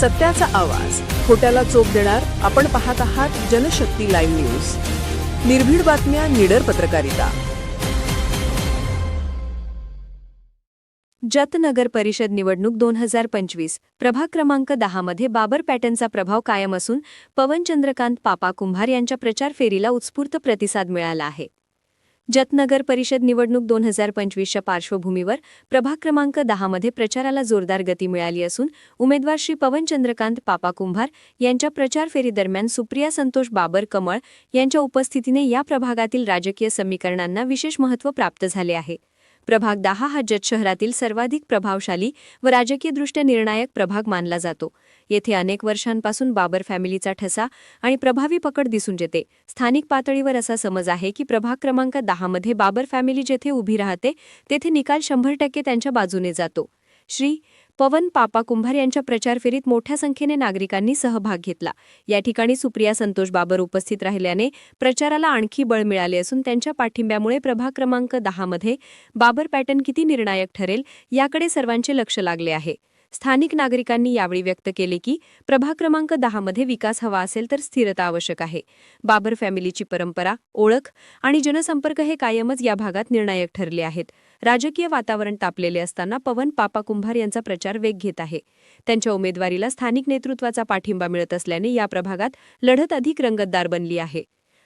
सत्याचा आवाज. खोट्याला चोप देणार आपण पाहत आहात जनशक्ती लाईव्ह न्यूज. निर्भीड बातम्या निडर पत्रकारिता. जत नगर परिषद निवडणूक दोन हजार पंचवीस प्रभाग क्रमांक दहामध्ये बाबर पॅटर्नचा प्रभाव कायम असून पवन चंद्रकांत पापा कुंभार यांच्या प्रचार फेरीला उत्स्फूर्त प्रतिसाद मिळाला आहे. जत नगर परिषद निवडणूक दोन हजार पंचवीसच्या पार्श्वभूमीवर प्रभाग क्रमांक दहामध्ये प्रचाराला जोरदार गती मिळाली असून उमेदवार श्री पवन चंद्रकांत पापा कुंभार यांच्या प्रचार फेरीदरम्यान सुप्रिया संतोष बाबर कमळ यांच्या उपस्थितीने या प्रभागातील राजकीय समीकरणांना विशेष महत्त्व प्राप्त झाले आहे. प्रभाग दहा हा जत शहरातील सर्वाधिक प्रभावशाली व राजकीयदृष्ट्या निर्णायक प्रभाग मानला जातो. येथे अनेक वर्षांपासून बाबर फॅमिलीचा ठसा आणि प्रभावी पकड दिसून येते स्थानिक पातळीवर असा समज आहे की प्रभाग क्रमांक दहामध्ये बाबर फॅमिली जेथे उभी राहते तेथे निकाल शंभर टक्के त्यांच्या बाजूने जातो. श्री. पवन पापा कुंभार यांच्या प्रचार फेरीत मोठ्या संख्येने नागरिकांनी सहभाग घेतला. या ठिकाणी सुप्रिया संतोष बाबर उपस्थित राहिल्याने प्रचाराला आणखी बळ मिळाले असून त्यांच्या पाठिंब्यामुळे प्रभाग क्रमांक दहामध्ये बाबर पॅटर्न किती निर्णायक ठरेल याकडे सर्वांचे लक्ष लागले आहे. स्थानिक नागरिकांनी यावेळी व्यक्त केले की प्रभाग क्रमांक दहामध्ये विकास हवा असेल तर स्थिरता आवश्यक आहे. बाबर फॅमिलीची परंपरा ओळख आणि जनसंपर्क हे कायमच या भागात निर्णायक ठरले आहेत. राजकीय वातावरण तापलेले असताना पवन पापा कुंभार यांचा प्रचार वेग घेत आहे. त्यांच्या उमेदवारीला स्थानिक नेतृत्वाचा पाठिंबा मिळत असल्याने या प्रभागात लढत अधिक रंगतदार बनली आहे.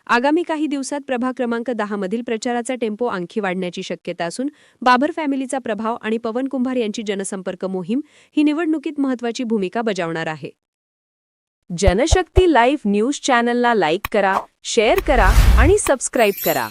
आगामी काही दिवसात प्रभाग क्रमांक दहामधील प्रचाराचा टेम्पो आणखी वाढण्याची शक्यता असून बाबर फॅमिलीचा प्रभाव आणि पवन कुंभार यांची जनसंपर्क मोहीम ही निवडणुकीत महत्वाची भूमिका बजावणार आहे. जनशक्ती लाईव्ह न्यूज चॅनलला लाईक करा शेअर करा आणि सबस्क्राईब करा.